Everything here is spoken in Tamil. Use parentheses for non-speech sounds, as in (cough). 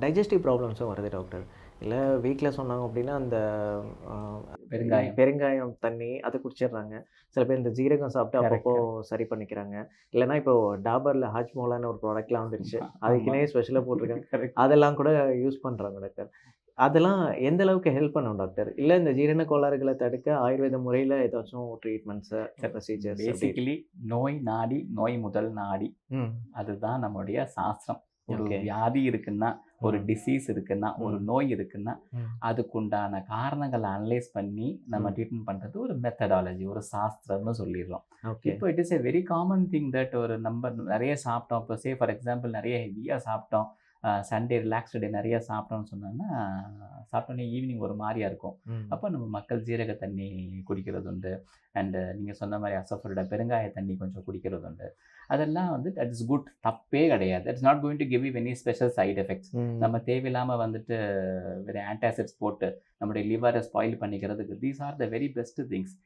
டைஜஸ்டிவ் ப்ராப்ளம்ஸும் வருது டாக்டர் இல்லை வீட்டில் சொன்னாங்க அப்படின்னா அந்த பெருங்காயம். பெருங்காயம் தண்ணி அதை குடிச்சிடுறாங்க. சில பேர் இந்த ஜீரகம் சாப்பிட்டு அப்பப்போ சரி பண்ணிக்கிறாங்க. இல்லைன்னா இப்போ டாபரில் ஹாஜ்மோலான்னு ஒரு ப்ராடக்ட்லாம் வந்துருச்சு. அதுக்குன்னே ஸ்பெஷலாக போட்டிருக்காங்க. (laughs) அதெல்லாம் கூட யூஸ் பண்ணுறாங்க டாக்டர் அதெல்லாம் எந்த அளவுக்கு ஹெல்ப் பண்ணும் டாக்டர் இல்லை இந்த ஜீரண கோளாறுகளை தடுக்க ஆயுர்வேத முறையில் ஏதாச்சும் ட்ரீட்மெண்ட்ஸு ப்ரொசீஜர்ஸ் பேசிக்கலி நோய் நாடி நோய் முதல் நாடி. அதுதான் நம்முடைய சாஸ்திரம். ஒரு. வியாதி இருக்குன்னா ஒரு. டிசீஸ் இருக்குன்னா ஒரு. நோய் இருக்குன்னா. அதுக்குண்டான காரணங்களை அனலைஸ் பண்ணி நம்ம. ட்ரீட்மெண்ட் பண்றது ஒரு மெத்தடாலஜி ஒரு சாஸ்திரம்னு சொல்லிடுறோம் இப்போ it is a very common thing that ஒரு நம்ம நிறைய சாப்பிட்டோம் இப்போ சே ஃபார் எக்ஸாம்பிள் நிறைய ஹெவியாக சாப்பிட்டோம் சண்டே ரிலாக்ஸ்டு டே நிறைய சாப்பிட்டோம்னு சொன்னோன்னா சாப்பிட்டோன்னே ஈவினிங் ஒரு மாதிரியா இருக்கும். அப்போ நம்ம மக்கள் ஜீரக தண்ணி குடிக்கிறது உண்டு. அண்டு நீங்கள் சொன்ன மாதிரி அசஃபரோட பெருங்காய தண்ணி கொஞ்சம் குடிக்கிறது உண்டு. அதெல்லாம் வந்து தட் இஸ் குட் தப்பே கிடையாது. That's not going to give any special side effects நம்ம தேவையில்லாமல் வந்துட்டு வேறு ஆன்டாசிட்ஸ் போட்டு நம்முடைய லிவரை ஸ்பாயில் பண்ணிக்கிறதுக்கு these are the very best things